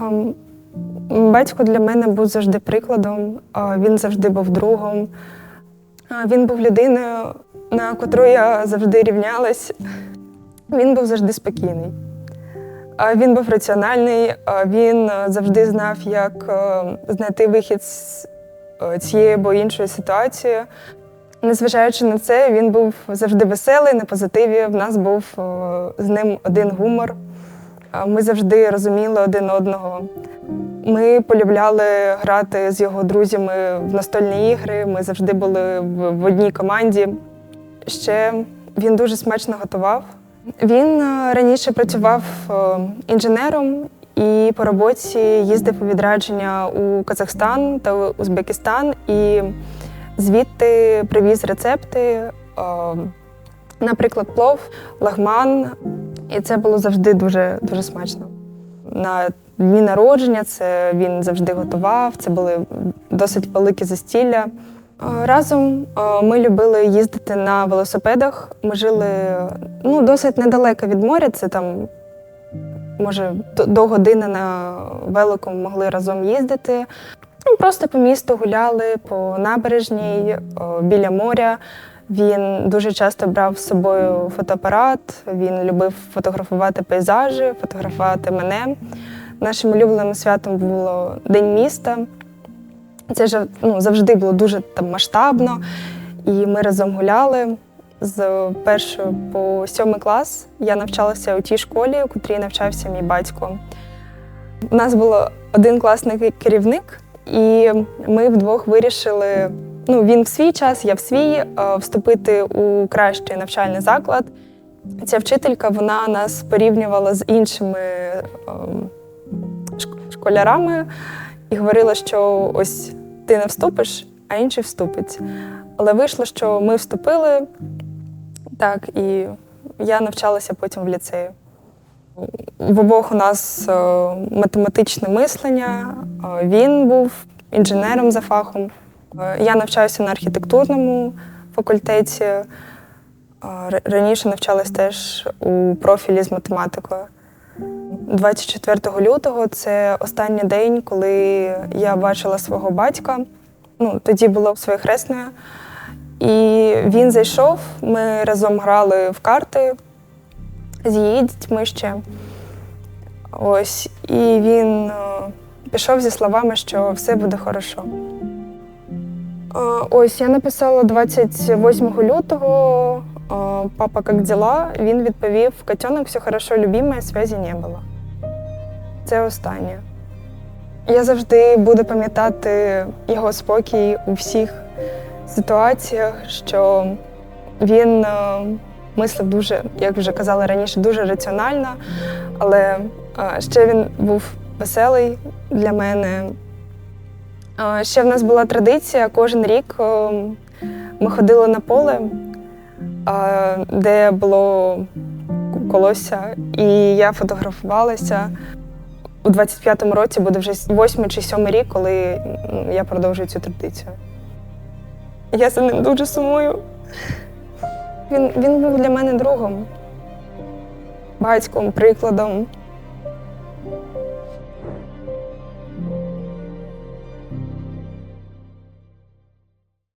Ем, Батько для мене був завжди прикладом, він завжди був другом. Він був людиною, на котру я завжди рівнялась. Він був завжди спокійний. Він був раціональний, він завжди знав, як е, знайти вихід з е, цієї або іншої ситуації. Незважаючи на це, він був завжди веселий, на позитиві. В нас був е, з ним один гумор. Ми завжди розуміли один одного. Ми полюбляли грати з його друзями в настольні ігри. Ми завжди були в, в одній команді. Ще він дуже смачно готував. Він е, раніше працював е, інженером і по роботі їздив у відрядження у Казахстан та Узбекистан і звідти привіз рецепти, е, наприклад, плов, лагман. І це було завжди дуже, дуже смачно. На дні народження це він завжди готував, це були досить великі застілля. Разом ми любили їздити на велосипедах. Ми жили ну, досить недалеко від моря. Це там, може, до- години на велику могли разом їздити. Ну, Просто по місту гуляли по набережній біля моря. Він дуже часто брав з собою фотоапарат. Він любив фотографувати пейзажі, фотографувати мене. Нашим улюбленим святом було День міста. Це ж ну, завжди було дуже там масштабно. І ми разом гуляли з першого по сьомий клас. Я навчалася у тій школі, у котрій навчався мій батько. У нас був один класний керівник, і ми вдвох вирішили. Ну, він в свій час, я в свій, е, вступити у кращий навчальний заклад. Ця вчителька вона нас порівнювала з іншими ем, школярами і говорила, що ось ти не вступиш, а інший вступить. Але вийшло, що ми вступили, так, і я навчалася потім в ліцеї. В обох у нас е, математичне мислення. Е, Він був інженером за фахом. Е, Я навчаюся на архітектурному факультеті. Е, Раніше навчалась теж у профілі з математикою. 24 лютого це останній день, коли я бачила свого батька. Ну, тоді було своє хресне. І він зайшов, ми разом грали в карти з її дітьми ще. Ось, і він е, пішов зі словами, що все буде хорошо. Е, Ось я написала 28 лютого. е, Папа, як діла? Він відповів: Котенок, все хорошо, любимая, связі не було. Це останнє. Я завжди буду пам'ятати його спокій у всіх ситуаціях, що він е, мислив дуже, як вже казала раніше, дуже раціонально, але ще він був веселий для мене. Е, Ще в нас була традиція кожен рік е, ми ходили на поле, е, де було колосся, і я фотографувалася. У 25-му році буде вже восьмий чи сьомий рік, коли я продовжую цю традицію. Я за ним дуже сумую. Він, він був для мене другом, батьком, прикладом.